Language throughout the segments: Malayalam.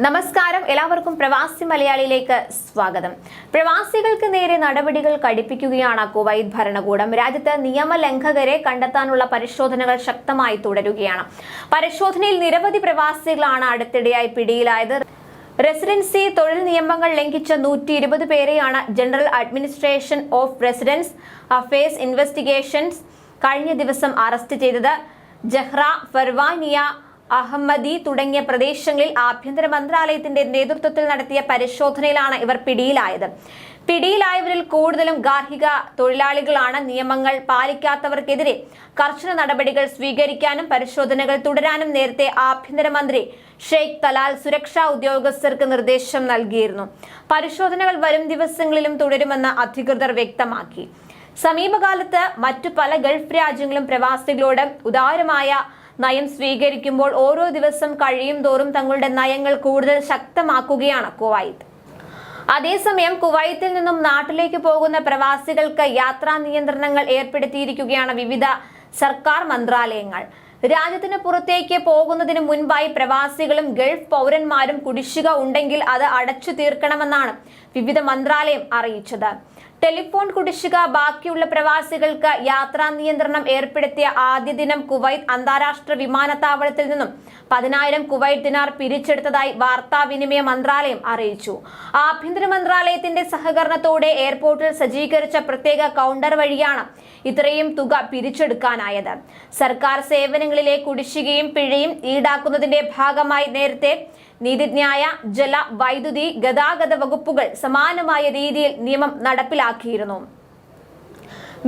നമസ്കാരം. എല്ലാവർക്കും പ്രവാസി മലയാളിയിലേക്ക് സ്വാഗതം. പ്രവാസികൾക്ക് നേരെ നടപടികൾ കടുപ്പിക്കുകയാണ് കുവൈത്ത് ഭരണകൂടം. രാജ്യത്ത് നിയമലംഘകരെ കണ്ടെത്താനുള്ള പരിശോധനകൾ ശക്തമായി തുടരുകയാണ്. പരിശോധനയിൽ നിരവധി പ്രവാസികളാണ് അടുത്തിടെയായി പിടിയിലായത്. റെസിഡൻസി തൊഴിൽ നിയമങ്ങൾ ലംഘിച്ച നൂറ്റി ഇരുപത് പേരെയാണ് general administration of residence affairs investigations കഴിഞ്ഞ ദിവസം അറസ്റ്റ് ചെയ്തത്. ജഹ്റ ഫർവാനിയ അഹമ്മദി തുടങ്ങിയ പ്രദേശങ്ങളിൽ ആഭ്യന്തര മന്ത്രാലയത്തിന്റെ നേതൃത്വത്തിൽ നടത്തിയ പരിശോധനയിലാണ് ഇവർ പിടിയിലായത്. പിടിയിലായവരിൽ കൂടുതലും ഗാർഹിക തൊഴിലാളികളാണ്. നിയമങ്ങൾ പാലിക്കാത്തവർക്കെതിരെ കർശന നടപടികൾ സ്വീകരിക്കാനും പരിശോധനകൾ തുടരാനും നേരത്തെ ആഭ്യന്തരമന്ത്രി ഷെയ്ഖ് തലാൽ സുരക്ഷാ ഉദ്യോഗസ്ഥർക്ക് നിർദ്ദേശം നൽകിയിരുന്നു. പരിശോധനകൾ വരും ദിവസങ്ങളിലും തുടരുമെന്ന് അധികൃതർ വ്യക്തമാക്കി. സമീപകാലത്ത് മറ്റു പല ഗൾഫ് രാജ്യങ്ങളും പ്രവാസികളോട് ഉദാരമായ നയം സ്വീകരിക്കുമ്പോൾ ഓരോ ദിവസം കഴിയും തോറും തങ്ങളുടെ നയങ്ങൾ കൂടുതൽ ശക്തമാക്കുകയാണ് കുവൈത്ത്. അതേസമയം കുവൈത്തിൽ നിന്നും നാട്ടിലേക്ക് പോകുന്ന പ്രവാസികൾക്ക് യാത്രാ നിയന്ത്രണങ്ങൾ ഏർപ്പെടുത്തിയിരിക്കുകയാണ് വിവിധ സർക്കാർ മന്ത്രാലയങ്ങൾ. രാജ്യത്തിന് പുറത്തേക്ക് പോകുന്നതിന് മുൻപായി പ്രവാസികളും ഗൾഫ് പൗരന്മാരും കുടിശ്ശിക ഉണ്ടെങ്കിൽ അത് അടച്ചു തീർക്കണമെന്നാണ് വിവിധ മന്ത്രാലയം അറിയിച്ചത്. ടെലിഫോൺ കുടിശ്ശിക ബാക്കിയുള്ള പ്രവാസികൾക്ക് യാത്രാ നിയന്ത്രണം ഏർപ്പെടുത്തിയ ആദ്യ ദിനം കുവൈത്ത് അന്താരാഷ്ട്ര വിമാനത്താവളത്തിൽ നിന്നും പതിനായിരം കുവൈറ്റ് ദിനാർ പിരിച്ചെടുത്തതായി വാർത്താവിനിമയ മന്ത്രാലയം അറിയിച്ചു. ആഭ്യന്തര മന്ത്രാലയത്തിന്റെ സഹകരണത്തോടെ എയർപോർട്ടിൽ സജ്ജീകരിച്ച പ്രത്യേക കൗണ്ടർ വഴിയാണ് ഇത്രയും തുക പിരിച്ചെടുക്കാനായത്. സർക്കാർ സേവനങ്ങളിലെ കുടിശ്ശികയും പിഴയും ഈടാക്കുന്നതിന്റെ ഭാഗമായി നേരത്തെ നീതിന്യായ ജല വൈദ്യുതി ഗതാഗത വകുപ്പുകൾ സമാനമായ രീതിയിൽ നിയമം നടപ്പിലാക്കിയിരുന്നു.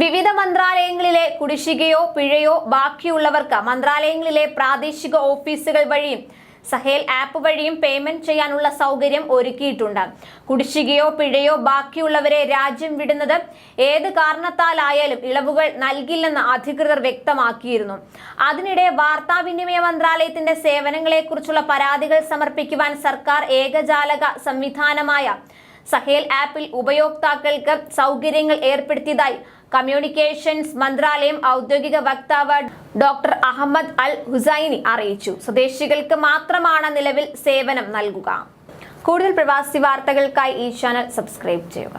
വിവിധ മന്ത്രാലയങ്ങളിലെ കുടിശ്ശികയോ പിഴയോ ബാക്കിയുള്ളവർക്ക് മന്ത്രാലയങ്ങളിലെ പ്രാദേശിക ഓഫീസുകൾ വഴിയും സഹേൽ ആപ്പ് വഴിയും പേയ്മെന്റ് ചെയ്യാനുള്ള സൗകര്യം ഒരുക്കിയിട്ടുണ്ട്. കുടിശ്ശികയോ പിഴയോ ബാക്കിയുള്ളവരെ രാജ്യം വിടുന്നത് ഏത് കാരണത്താലായാലും ഇളവുകൾ നൽകില്ലെന്ന് അധികൃതർ വ്യക്തമാക്കിയിരുന്നു. അതിനിടെ വാർത്താവിനിമയ മന്ത്രാലയത്തിന്റെ സേവനങ്ങളെക്കുറിച്ചുള്ള പരാതികൾ സമർപ്പിക്കുവാൻ സർക്കാർ ഏകജാലക സംവിധാനമായ സഹേൽ ആപ്പിൽ ഉപയോക്താക്കൾക്ക് സൗകര്യങ്ങൾ ഏർപ്പെടുത്തിയതായി കമ്മ്യൂണിക്കേഷൻസ് മന്ത്രാലയം ഔദ്യോഗിക വക്താവ് ഡോക്ടർ അഹമ്മദ് അൽ ഹുസൈനി അറിയിച്ചു. സ്വദേശികൾക്ക് മാത്രമാണ് നിലവിൽ സേവനം നൽകുക. കൂടുതൽ പ്രവാസി വാർത്തകൾക്കായി ഈ ചാനൽ സബ്സ്ക്രൈബ് ചെയ്യുക.